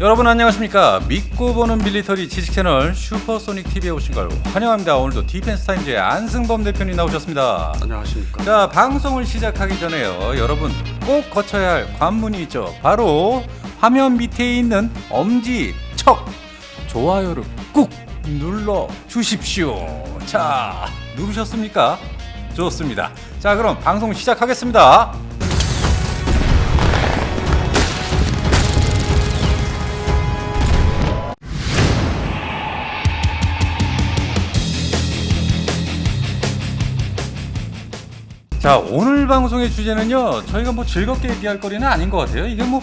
여러분 안녕하십니까? 믿고 보는 밀리터리 지식 채널 슈퍼소닉 TV에 오신 걸 환영합니다. 오늘도 디펜스 타임즈의 안승범 대표님 나오셨습니다. 안녕하십니까. 자, 방송을 시작하기 전에요. 여러분 꼭 거쳐야 할 관문이 있죠. 바로 화면 밑에 있는 엄지 척 좋아요를 꾹 눌러 주십시오. 자, 누르셨습니까? 좋습니다. 자, 그럼 방송 시작하겠습니다. 자 오늘 방송의 주제는요 저희가 뭐 즐겁게 얘기할 거리는 아닌 것 같아요 이게 뭐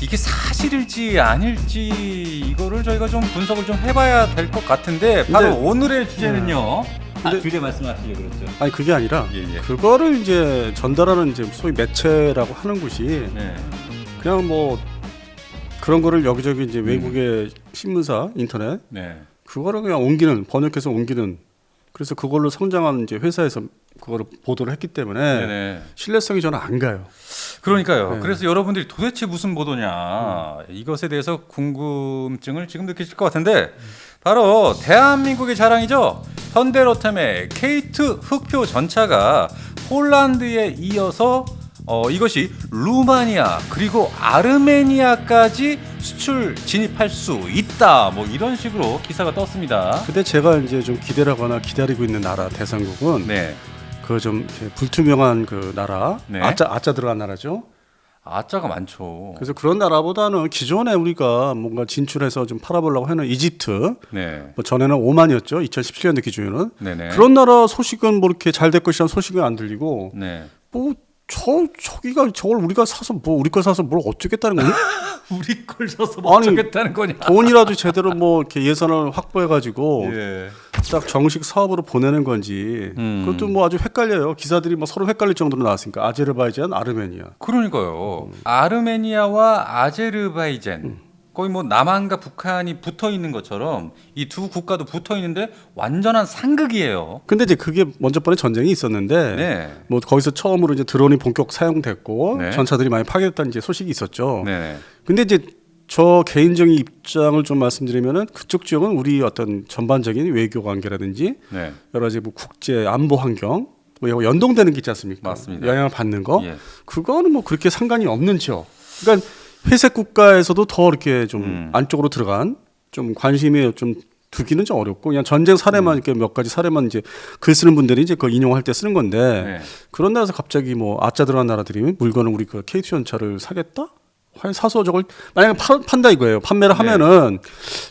이게 사실일지 아닐지 이거를 저희가 좀 분석을 좀 해봐야 될 것 같은데 바로 근데- 오늘의 주제는요 아, 근데- 주제 말씀하시죠 그렇죠 아니 그게 아니라 예, 예. 그거를 이제 전달하는 이제 소위 매체라고 하는 곳이 네. 그냥 뭐 그런 거를 여기저기 이제 외국의 신문사 인터넷 네. 그거를 그냥 옮기는 번역해서 옮기는 그래서 그걸로 성장한 이제 회사에서 그거를 보도를 했기 때문에 네네. 신뢰성이 저는 안 가요. 그러니까요. 네. 그래서 여러분들이 도대체 무슨 보도냐 이것에 대해서 궁금증을 지금 느끼실 것 같은데 바로 대한민국의 자랑이죠. 현대로템의 K2 흑표 전차가 폴란드에 이어서 어, 이것이 루마니아 그리고 아르메니아까지 수출 진입할 수 있다. 뭐 이런 식으로 기사가 떴습니다. 근데 제가 이제 좀 기대라거나 기다리고 있는 나라 대상국은 네. 그 좀 불투명한 그 나라 네. 아짜 아짜 들어간 나라죠. 아자가 많죠. 그래서 그런 나라보다는 기존에 우리가 뭔가 진출해서 좀 팔아보려고 하는 이집트 네. 뭐 전에는 오만이었죠 2017년도 기준에는 네네. 그런 나라 소식은 뭐 이렇게 잘 될 것이라는 소식은 안 들리고 네. 뭐 저 저기가 저걸 우리가 사서 뭐 우리 걸 사서 뭘 어쩌겠다는 거니 우리 걸 사서 뭐 아니, 어쩌겠다는 거냐. 돈이라도 제대로 뭐 이렇게 예산을 확보해 가지고 예. 딱 정식 사업으로 보내는 건지 음. 그것도 뭐 아주 헷갈려요 기사들이 뭐 서로 헷갈릴 정도로 나왔으니까 아제르바이잔 아르메니아 그러니까요. 음. 아르메니아와 아제르바이잔 거의 뭐 남한과 북한이 붙어 있는 것처럼 이 두 국가도 붙어 있는데 완전한 상극이에요. 근데 이제 그게 먼저 번에 전쟁이 있었는데 네. 뭐 거기서 처음으로 이제 드론이 본격 사용됐고 네. 전차들이 많이 파괴됐다는 이제 소식이 있었죠. 네. 근데 이제 저 개인적인 입장을 좀 말씀드리면은 그쪽 지역은 우리 어떤 전반적인 외교 관계라든지 네. 여러 가지 뭐 국제 안보 환경 뭐 이거 연동되는 게 있지 않습니까? 맞습니다. 영향을 받는 거. 예. 그거는 뭐 그렇게 상관이 없는 지역. 그러니까 회색 국가에서도 더 이렇게 좀 음. 안쪽으로 들어간 좀 관심이 좀 두기는 좀 어렵고 그냥 전쟁 사례만 음. 이렇게 몇 가지 사례만 이제 글 쓰는 분들이 이제 그걸 인용할 때 쓰는 건데 네. 그런 나라에서 갑자기 뭐 아짜 들어간 나라들이 물건을 우리 그 K2 전차를 사겠다? 과연 사서 저걸 만약에 파, 판다 이거예요. 판매를 네. 하면은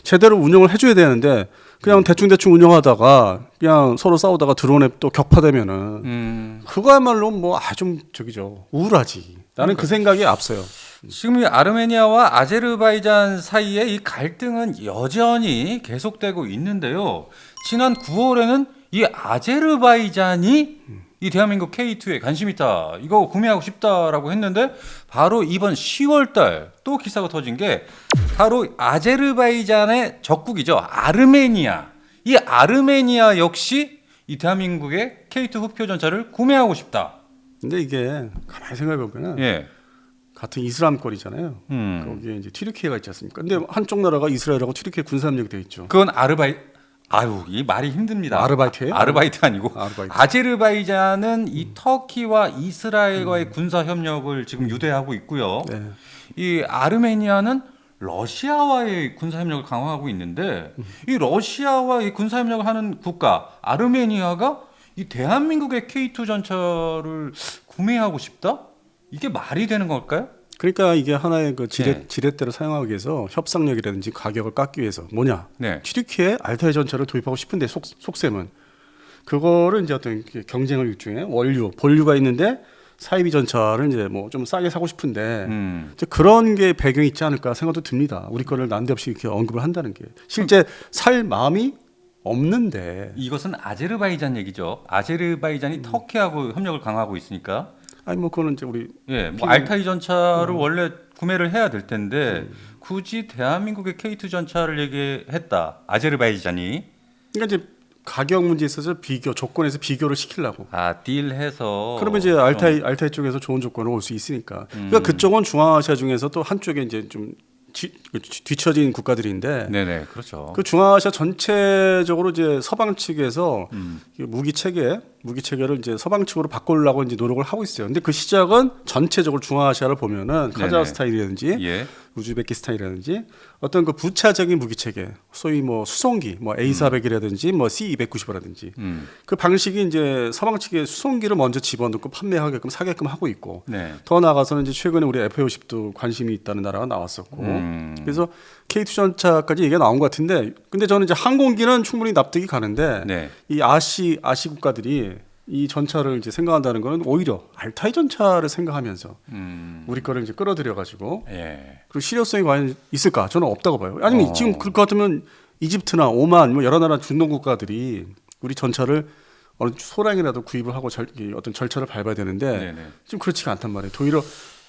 제대로 운영을 해줘야 되는데 그냥 대충 대충 운영하다가 그냥 서로 싸우다가 드론에 또 격파되면은 음, 그거야말로 뭐 아좀 저기죠 우울하지. 나는 그 생각이 앞서요. 지금 이 아르메니아와 아제르바이잔 사이의 이 갈등은 여전히 계속되고 있는데요. 지난 9월에는 이 아제르바이잔이 이 대한민국 K2에 관심 있다. 이거 구매하고 싶다라고 했는데 바로 이번 10월 달 또 기사가 터진 게 바로 아제르바이잔의 적국이죠. 아르메니아. 이 아르메니아 역시 이 대한민국의 K2 흑표 전차를 구매하고 싶다. 근데 이게 가만히 생각해 보면은 예. 같은 이슬람권이잖아요. 음. 거기에 이제 튀르키예가 있지 않습니까? 근데 한쪽 나라가 이스라엘하고 튀르키예 군사협력이 돼 있죠. 그건 아르바이 아유 이 말이 힘듭니다. 아르바이트예요? 아르바이트 아니고 아르바이트. 아제르바이잔은 이 터키와 이스라엘과의 군사 협력을 지금 유대하고 있고요. 네. 이 아르메니아는 러시아와의 군사 협력을 강화하고 있는데 이 러시아와 이 군사 협력을 하는 국가 아르메니아가 이 대한민국의 K2 전차를 구매하고 싶다? 이게 말이 되는 걸까요? 그러니까 이게 하나의 그 지렛, 네. 지렛대로 사용하기 위해서 협상력이라든지 가격을 깎기 위해서 뭐냐? 네. 튀르키예 알타이 전차를 도입하고 싶은데 속, 속셈은 그거를 이제 어떤 경쟁을 일종의 원류, 본류가 있는데 사이비 전차를 이제 뭐 좀 싸게 사고 싶은데 음. 그런 게 배경이 있지 않을까 생각도 듭니다. 우리 거를 난데없이 이렇게 언급을 한다는 게 실제 살 마음이 없는데 이것은 아제르바이잔 얘기죠. 아제르바이잔이 터키하고 협력을 강화하고 있으니까 아니 뭐 그거는 이제 우리 예, 뭐 알타이 전차를 원래 구매를 해야 될 텐데 굳이 대한민국의 K2 전차를 얘기했다. 아제르바이잔이 그러니까 이제 가격 문제에 있어서 비교 조건에서 비교를 시키려고. 아 딜해서 그러면 이제 좀- 알타이 알타이 쪽에서 좋은 조건을 올수 있으니까. 음. 그러니까 그쪽은 중앙아시아 중에서 또 한쪽에 이제 좀 뒤, 뒤처진 국가들인데 네네 그렇죠. 그 중앙아시아 전체적으로 이제 서방 측에서 음. 이 무기 체계, 무기 체계를 이제 서방 측으로 바꾸려고 이제 노력을 하고 있어요. 근데 그 시작은 전체적으로 중앙아시아를 보면은 카자흐스탄이라든지 예. 우즈베키스탄이라든지 어떤 그 부차적인 무기 체계, 소위 뭐 수송기, 뭐 A400이라든지 뭐 C290이라든지 음. 그 방식이 이제 서방 측의 수송기를 먼저 집어넣고 판매하게끔 사게끔 하고 있고 네. 더 나아가서는 이제 최근에 우리 F-50도 관심이 있다는 나라가 나왔었고 음. 그래서 K2 전차까지 얘기가 나온 것 같은데 근데 저는 이제 항공기는 충분히 납득이 가는데 네. 이 아시 아시 국가들이 이 전차를 이제 생각한다는 거는 오히려 알타이 전차를 생각하면서 음. 우리 거를 이제 끌어들여 가지고 예. 그 실효성이 과연 있을까? 저는 없다고 봐요. 아니면 어. 지금 그럴 것 같으면 이집트나 오만 뭐 여러 나라 중동 국가들이 우리 전차를 어느 소량이라도 구입을 하고 절, 이 어떤 절차를 밟아야 되는데 네네. 지금 그렇지가 않단 말이에요. 오히려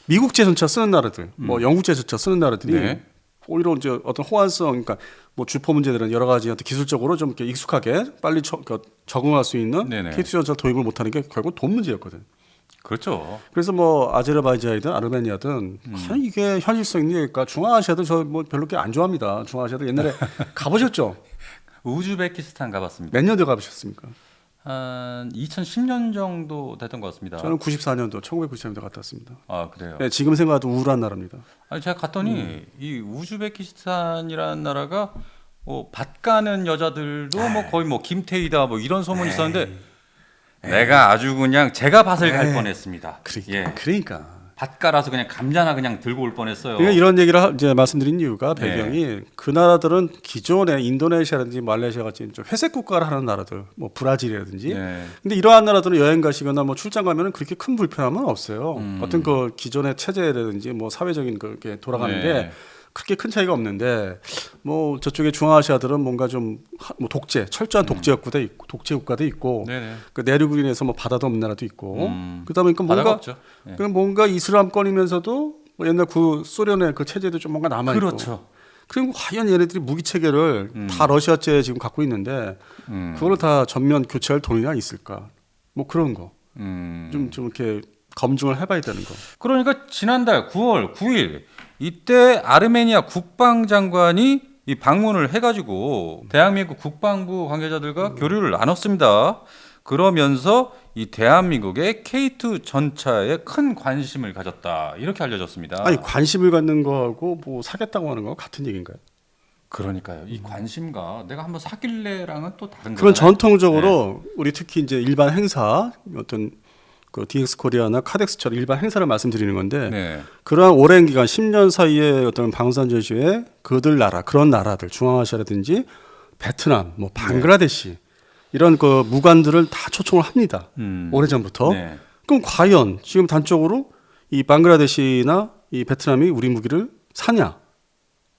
미국제 전차 쓰는 나라들, 뭐 영국제 전차 쓰는 나라들이 음. 네. 오히려 이제 어떤 호환성, 그러니까 뭐 주포 문제들은 여러 가지 어떤 기술적으로 좀 이렇게 익숙하게 빨리 처- 그 적응할 수 있는 네네. K2 전차 도입을 못하는 게 결국 돈 문제였거든. 그렇죠. 그래서 뭐 아제르바이잔이든 아르메니아든 음. 이게 현실성 얘기일까? 중앙아시아도 저 뭐 별로 게 안 좋아합니다. 중앙아시아도 옛날에 가보셨죠? 우즈베키스탄 가봤습니다. 몇 년대 가보셨습니까? 한 2010년 정도 됐던 것 같습니다. 저는 94년도, 1994년도 갔다 왔습니다. 아 그래요. 네, 지금 생각해도 우울한 나라입니다. 아니 제가 갔더니 음. 이 우즈베키스탄이라는 나라가 뭐 밭 가는 여자들도 네. 뭐 거의 뭐 김태희다 뭐 이런 소문이 있었는데 내가 아주 그냥 제가 밭을 갈 에이. 뻔했습니다. 그러니까. 예. 그러니까. 밭 갈아서 그냥 감자나 그냥 들고 올 뻔했어요. 그러니까 이런 얘기를 하- 이제 말씀드린 이유가 배경이 그 나라들은 기존에 인도네시아라든지 말레이시아 같이 좀 회색 국가를 하는 나라들, 뭐 브라질이라든지. 네. 근데 이러한 나라들은 여행 가시거나 뭐 출장 가면은 그렇게 큰 불편함은 없어요. 음. 어떤 그 기존의 체제라든지 뭐 사회적인 그게 돌아가는데 네. 그렇게 큰 차이가 없는데 뭐 저쪽에 중앙아시아들은 뭔가 좀 뭐 독재, 철저한 독재 국가도 있고 독재 국가도 있고 음. 네네. 그 내륙을 인해서 뭐 바다도 없는 나라도 있고 음. 그다음에 그 뭔가. 네. 그럼 뭔가 이슬람권이면서도 뭐 옛날 그 소련의 그 체제도 좀 뭔가 남아 있고. 그렇죠. 그리고 과연 얘네들이 무기 체계를 음. 다 러시아제 지금 갖고 있는데 음. 그걸 다 전면 교체할 돈이나 있을까? 뭐 그런 거. 음. 좀좀 이렇게 검증을 해봐야 되는 거. 그러니까 지난달 9월 9일 이때 아르메니아 국방장관이 이 방문을 해가지고 대한민국 국방부 관계자들과 교류를 나눴습니다. 그러면서 이 대한민국의 K2 전차에 큰 관심을 가졌다 이렇게 알려졌습니다. 아니 관심을 갖는 거하고 뭐 사겠다고 하는 거 같은 얘기인가요? 그러니까요. 이 관심과 내가 한번 사귈래랑은 또 다른 그건 거잖아요. 전통적으로 우리 특히 이제 일반 행사 어떤 그 DX 코리아나 카덱스처럼 일반 행사를 말씀드리는 건데 네. 그러한 오랜 기간 10년 사이에 어떤 방산 제시에 그들 나라 그런 나라들 중앙아시아라든지 베트남 뭐 방글라데시 이런 그 무관들을 다 초청을 합니다. 음. 오래전부터. 네. 그럼 과연 지금 단적으로 이 방글라데시나 이 베트남이 우리 무기를 사냐?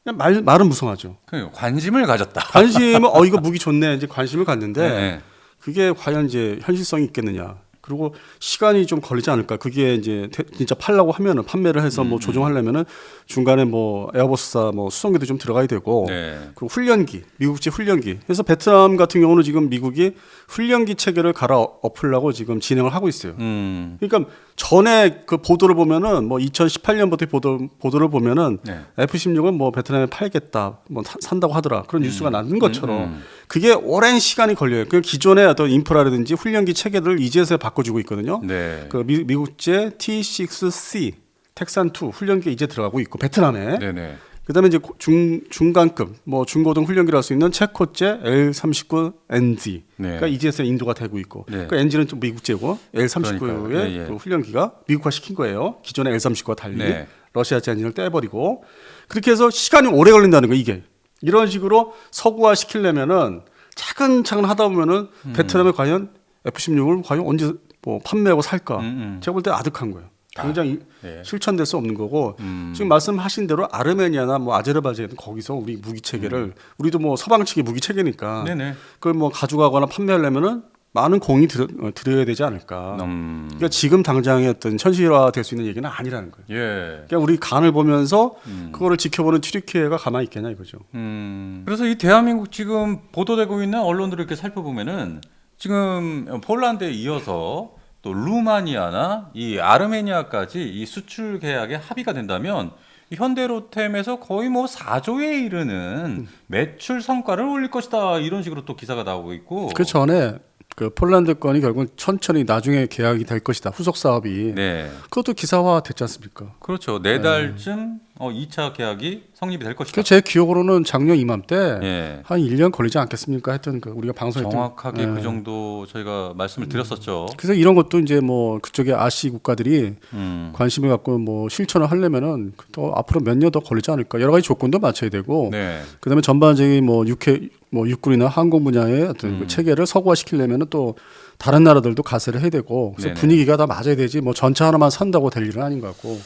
그냥 말 말은 무성하죠. 그 관심을 가졌다. 관심은 어 이거 무기 좋네 이제 관심을 갖는데 네. 그게 과연 이제 현실성이 있겠느냐. 그리고 시간이 좀 걸리지 않을까. 그게 이제 태- 진짜 팔라고 하면은 판매를 해서 음, 뭐 조종하려면은 중간에 뭐 에어버스사 뭐 수송기도 좀 들어가야 되고 네. 그리고 훈련기, 미국제 훈련기. 그래서 베트남 같은 경우는 지금 미국이 훈련기 체계를 갈아 엎으려고 지금 진행을 하고 있어요. 음. 그러니까 전에 그 보도를 보면은 뭐 2018년부터 보도 보도를 보면은 네. F16은 뭐 베트남에 팔겠다, 뭐 사- 산다고 하더라 그런 뉴스가 나는 것처럼 음. 그게 오랜 시간이 걸려요. 그 기존의 어떤 인프라라든지 훈련기 체계를 이제서야 바꿔주고 있거든요. 네. 그 미, 미국제 T6C 텍산 2 훈련기 이제 들어가고 있고 베트남에 네네. 그다음에 이제 중 중간급 뭐 중고등 훈련기를 할 수 있는 체코제 L39NZ 네. 그러니까 이제서 인도가 되고 있고 네. 그 엔진은 좀 미국제고 L39의 그러니까요. 예, 예. 그 훈련기가 미국화 시킨 거예요. 기존의 L39와 달리 네. 러시아제 엔진을 떼버리고 그렇게 해서 시간이 오래 걸린다는 거 이게 이런 식으로 서구화 시키려면은 차근차근 하다 보면은 음. 베트남에 과연 F16을 과연 언제 뭐 판매하고 살까? 음, 음. 제가 볼 때 아득한 거예요. 당장 이- 네. 실천될 수 없는 거고 음. 지금 말씀하신 대로 아르메니아나 뭐 아제르바이잔 거기서 우리 무기 체계를 우리도 뭐 서방 측의 무기 체계니까 음. 그걸 뭐 가져가거나 판매하려면은 많은 공이 들여, 어, 들여야 되지 않을까. 음. 그러니까 지금 당장의 어떤 현실화 될 수 있는 얘기는 아니라는 거예요. 예. 그러니까 우리 간을 보면서 음. 그거를 지켜보는 튀르키예가 가만히 있겠냐 이거죠. 음. 그래서 이 대한민국 지금 보도되고 있는 언론들을 이렇게 살펴보면은 지금 폴란드에 이어서 또 루마니아나 이 아르메니아까지 이 수출 계약에 합의가 된다면 이 현대로템에서 거의 뭐 4조에 이르는 매출 성과를 올릴 것이다 이런 식으로 또 기사가 나오고 있고. 그 전에 그 폴란드 건이 결국 천천히 나중에 계약이 될 것이다. 후속 사업이. 네, 그것도 기사화 됐지 않습니까? 그렇죠. 네 달쯤 어, 2차 계약이 성립이 될 것이다. 그제 기억으로는 작년 이맘때 예. 한 1년 걸리지 않겠습니까? 했던 그 우리가 방송했던 정확하게 예. 그 정도 저희가 말씀을 드렸었죠. 그래서 이런 것도 이제 뭐 그쪽에 아시 국가들이 음. 관심을 갖고 뭐 실천을 하려면은 또 앞으로 몇 년 더 걸리지 않을까 여러 가지 조건도 맞춰야 되고 네. 그다음에 전반적인 뭐 육해 뭐 육군이나 항공 분야의 어떤 음. 그 체계를 서구화 시키려면은 또 다른 나라들도 가세를 해야 되고 그래서 네네. 분위기가 다 맞아야 되지 뭐 전차 하나만 산다고 될 일은 아닌 것 같고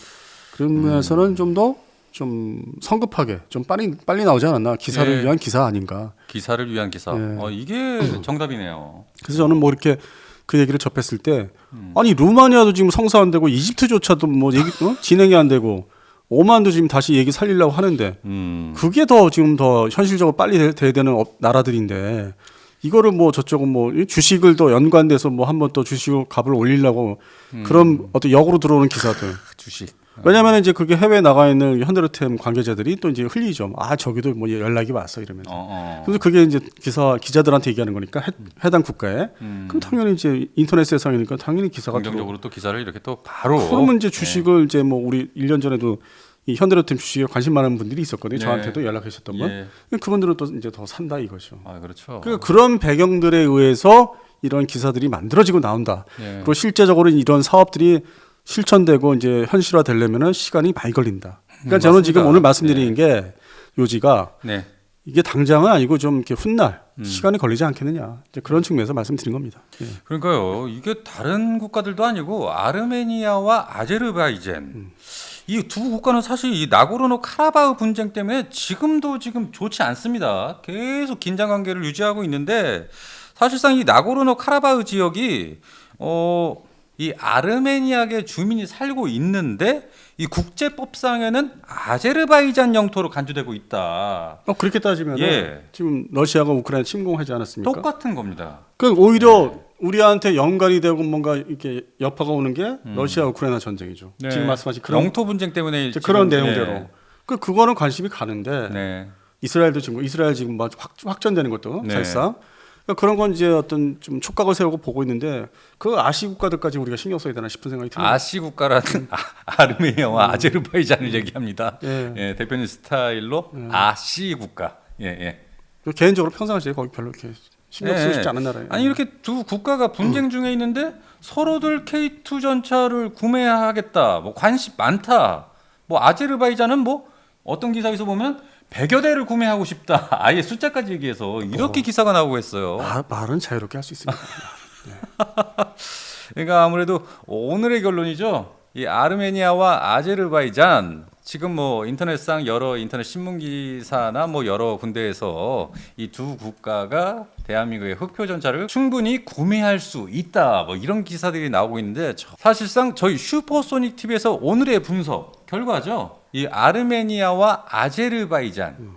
그런 음. 면에서는 좀더 좀 성급하게 좀 빨리 빨리 나오지 않았나 기사를 네. 위한 기사 아닌가 기사를 위한 기사. 예. 어, 이게 정답이네요. 그래서 저는 뭐 이렇게 그 얘기를 접했을 때 음. 아니 루마니아도 지금 성사 안 되고 이집트조차도 뭐 얘기 어? 진행이 안 되고 오만도 지금 다시 얘기 살리려고 하는데 음. 그게 더 지금 더 현실적으로 빨리 돼- 돼야 되는 업- 나라들인데 이거를 뭐 저쪽은 뭐이 주식을 더 연관돼서 뭐 한번 또 주식 값을 올리려고 음. 그런 어떤 역으로 들어오는 기사들. 주식. 왜냐하면 이제 그게 해외 나가 있는 현대로템 관계자들이 또 이제 흘리죠. 아 저기도 뭐 연락이 왔어 이러면서. 어, 어. 그래서 그게 이제 기사 기자들한테 얘기하는 거니까 해, 당 국가에. 음. 그럼 당연히 이제 인터넷 세상이니까 당연히 기사가. 긍정적으로 또 기사를 이렇게 또 바로 그러면 이제 주식을 이제 뭐 우리 1년 전에도 이 현대로템 주식에 관심 많은 분들이 있었거든요. 네. 저한테도 연락하셨던 분. 예. 그분들은 또 이제 더 산다 이거죠. 아, 그렇죠. 그 그런 배경들에 의해서 이런 기사들이 만들어지고 나온다. 예. 그리고 실제적으로 이런 사업들이 실천되고 이제 현실화 되려면은 시간이 많이 걸린다. 그러니까 음, 저는 지금 맞습니다. 오늘 말씀드리는 게 요지가 네. 이게 당장은 아니고 좀 이렇게 훗날 음. 시간이 걸리지 않겠느냐. 이제 그런 측면에서 말씀드린 겁니다. 예. 그러니까요. 이게 다른 국가들도 아니고 아르메니아와 아제르바이젠 이두 국가는 사실 이 나고르노 카라바흐 분쟁 때문에 지금도 지금 좋지 않습니다. 계속 긴장 관계를 유지하고 있는데 사실상 이 나고르노 카라바흐 지역이 어 이 아르메니아계 주민이 살고 있는데 이 국제법상에는 아제르바이잔 영토로 간주되고 있다. 어, 그렇게 따지면 예. 지금 러시아가 우크라이나 침공하지 않았습니까? 똑같은 겁니다. 그 오히려 네. 우리한테 연관이 되고 뭔가 이렇게 여파가 오는 게 러시아 우크라이나 전쟁이죠. 네. 지금 말씀하신 그런 영토 분쟁 때문에 지금, 그런 네. 내용대로. 그 그거는 관심이 가는데 네. 이스라엘도 지금 이스라엘 지금 막 확, 확전되는 것도 네. 사실상 그러니까 그런 건 이제 어떤 좀 촉각을 세우고 보고 있는데 그 아시 국가들까지 우리가 신경 써야 되나 싶은 생각이 듭니다. 아시 국가라는 아, 아르메니아와 아제르바이잔을 얘기합니다. 예. 예, 대표님 스타일로 아시 국가. 예, 예. 그 개인적으로 평상시에 거기 별로 이렇게 신경 쓰고 예. 싶지 않은 나라예요. 아니 이렇게 두 국가가 분쟁 중에 있는데 서로들 K2 전차를 구매하겠다. 뭐 관심 많다. 뭐 아제르바이잔은 뭐 어떤 기사에서 보면 100여 대를 구매하고 싶다. 아예 숫자까지 얘기해서 이렇게 기사가 나오고 했어요. 말, 말은 자유롭게 할 수 있습니다. 그러니까 아무래도 오늘의 결론이죠. 이 아르메니아와 아제르바이잔 지금 뭐 인터넷상 여러 인터넷 신문 기사나 뭐 여러 군데에서 이 두 국가가 대한민국의 흑표 전차를 충분히 구매할 수 있다. 뭐 이런 기사들이 나오고 있는데 저- 사실상 저희 슈퍼소닉 TV에서 오늘의 분석 결과죠. 이 아르메니아와 아제르바이잔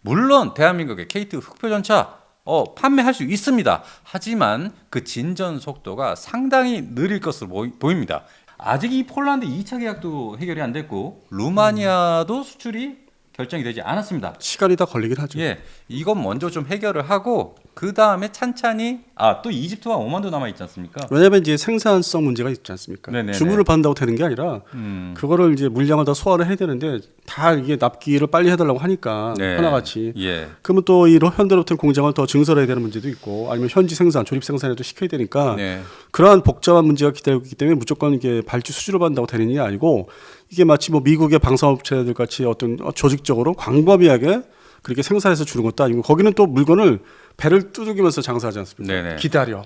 물론 대한민국의 K2 흑표 전차 어, 판매할 수 있습니다. 하지만 그 진전 속도가 상당히 느릴 것으로 보입니다. 아직 이 폴란드 2차 계약도 해결이 안 됐고 루마니아도 수출이 결정이 되지 않았습니다. 시간이 다 걸리긴 하죠. 예, 이건 먼저 좀 해결을 하고 그 다음에 찬찬히 아 또 이집트와 오만도 남아 있지 않습니까? 왜냐하면 이제 생산성 문제가 있지 않습니까? 네네네. 주문을 받는다고 되는 게 아니라 음, 그거를 이제 물량을 다 소화를 해야 되는데 다 이게 납기를 빨리 해달라고 하니까 네. 하나같이 예, 그러면 또 이 현대로템 공장을 더 증설해야 되는 문제도 있고 아니면 현지 생산, 조립 생산에도 시켜야 되니까 네, 그러한 복잡한 문제가 기다리고 있기 때문에 무조건 이게 발주 수주를 받는다고 되는 일이 아니고 이게 마치 뭐 미국의 방산업체들 같이 어떤 조직적으로 광범위하게 그렇게 생산해서 주는 것도 아니고 거기는 또 물건을 배를 두들기면서 장사하지 않습니까? 네네. 기다려.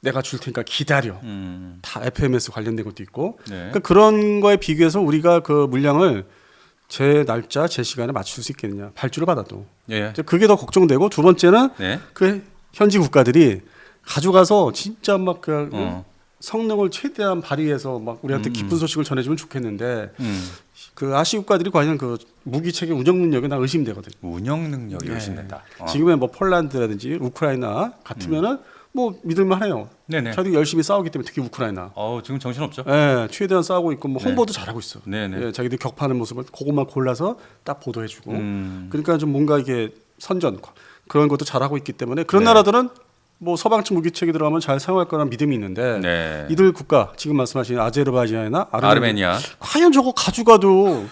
내가 줄 테니까 기다려. 음, 다 FMS 관련된 것도 있고. 네, 그러니까 그런 거에 비교해서 우리가 그 물량을 제 날짜, 제 시간에 맞출 수 있겠느냐. 발주를 받아도. 예, 그게 더 걱정되고 두 번째는 네, 그 현지 국가들이 가져가서 진짜 막그 어, 성능을 최대한 발휘해서 막 우리한테 음, 기쁜 소식을 전해주면 좋겠는데 음, 그 아시 국가들이 과연 그 무기 체계 운영 능력에 나 의심되거든. 운영 능력이 네. 의심된다. 어. 지금의 뭐 폴란드라든지 우크라이나 같으면은 뭐 믿을만해요. 네네. 자기도 열심히 싸우기 때문에 특히 우크라이나. 어 지금 정신 없죠? 예, 최대한 싸우고 있고 뭐 네. 홍보도 잘하고 있어. 네네. 예, 자기들 격파하는 모습을 그것만 골라서 딱 보도해주고. 음. 그러니까 좀 뭔가 이게 선전 그런 것도 잘하고 있기 때문에 그런 네. 나라들은 뭐 서방 측 무기체계 들어가면 잘 사용할 거라는 믿음이 있는데 네. 이들 국가 지금 말씀하신 아제르바이잔이나 아르메니아, 아르메니아. 과연 저거 가져가도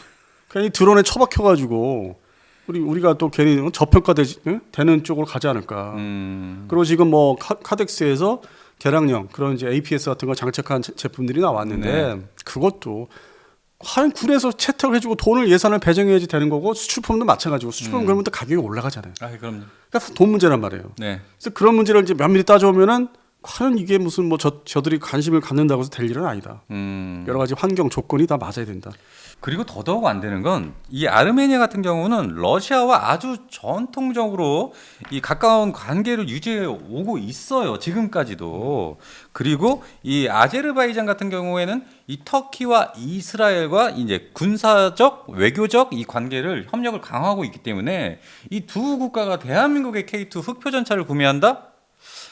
괜히 드론에 처박혀가지고 우리 우리가 또 괜히 저평가 되는 쪽으로 가지 않을까. 음. 그리고 지금 뭐 카, 카덱스에서 개량형 그런 이제 APS 같은 거 장착한 제- 제품들이 나왔는데 네. 그것도 과연 군에서 채택을 해주고 돈을 예산을 배정해야지 되는 거고 수출품도 마찬가지고 수출품 음. 그러면 또 가격이 올라가잖아요. 아 그럼요. 그러니까 돈 문제란 말이에요. 네. 그래서 그런 문제를 이제 면밀히 따져보면은 과연 이게 무슨 뭐 저, 저들이 관심을 갖는다고 해서 될 일은 아니다. 음. 여러 가지 환경 조건이 다 맞아야 된다. 그리고 더더욱 안 되는 건 이 아르메니아 같은 경우는 러시아와 아주 전통적으로 이 가까운 관계를 유지해 오고 있어요. 지금까지도. 그리고 이 아제르바이잔 같은 경우에는 이 터키와 이스라엘과 이제 군사적, 외교적 이 관계를 협력을 강화하고 있기 때문에 이 두 국가가 대한민국의 K2 흑표 전차를 구매한다?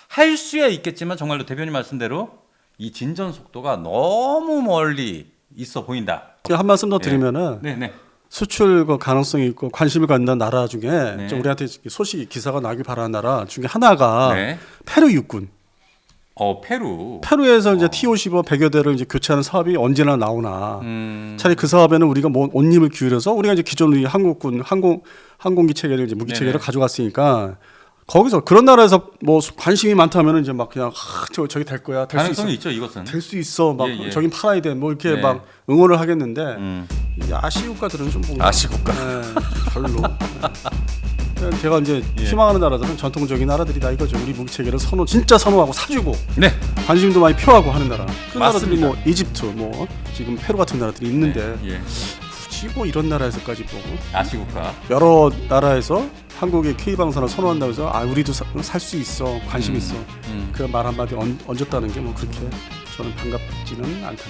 할 수야 있겠지만 정말로 대변인 말씀대로 이 진전 속도가 너무 멀리 있어 보인다. 한 말씀 더 예. 드리면은 네, 네. 수출 그 가능성이 있고 관심을 갖는 나라 중에 네. 좀 우리한테 소식 기사가 나길 바라는 나라 중에 하나가 네. 페루 육군. 어, 페루. 페루에서 이제 어. T-55 100여 대를 이제 교체하는 사업이 언제나 나오나 음. 차라리 그 사업에는 우리가 뭐 온입을 기울여서 우리가 이제 기존 우리 한국군 항공 항공기 체계를 이제 무기 체계를 네네. 가져갔으니까 거기서 그런 나라에서 뭐 관심이 많다면은 이제 막 그냥 하, 저 저기 될 거야 될 수 있어 가능성이 있죠, 이것은. 될 수 있어 막 예, 예. 저긴 팔아야 돼뭐 이렇게 네. 막 응원을 하겠는데 음. 이 아시 국가들은 좀 뭔가 아시 국가. 네, 별로. 그냥 제가 이제 예. 희망하는 나라들은 전통적인 나라들이다 이거죠. 우리 무기 체계를 선호 진짜 선호하고 사주고 네. 관심도 많이 표하고 하는 나라. 그 나라들이 맞습니다. 뭐 이집트, 뭐 지금 페루 같은 나라들이 있는데 네. 예. 뭐 이런 나라에서까지 뭐 아시 국가. 여러 나라에서 한국의 K 방사를 선호한다고 해서 아 우리도 살 수 있어 관심 음. 있어 음. 그말 한마디 얹, 얹었다는 게 뭐 그렇게 저는 반갑지는 않다.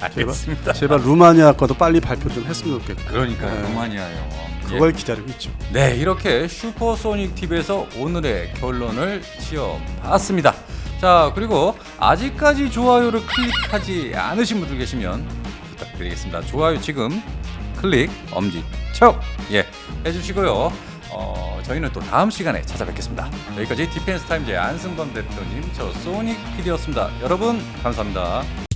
알겠습니다. 제발 루마니아 거도 빨리 발표를 좀 했으면 좋겠고 그러니까 네. 로마니아요. 그걸 기다리고 있죠. 네, 이렇게 슈퍼소닉 TV에서 오늘의 결론을 지어봤습니다. 자, 그리고 아직까지 좋아요를 클릭하지 않으신 분들 계시면 부탁드리겠습니다. 좋아요 지금 클릭 엄지 척 예 해주시고요. 어, 저희는 또 다음 시간에 찾아뵙겠습니다. 여기까지 디펜스 타임즈의 안승범 대표님, 저 소닉 PD였습니다. 여러분 감사합니다.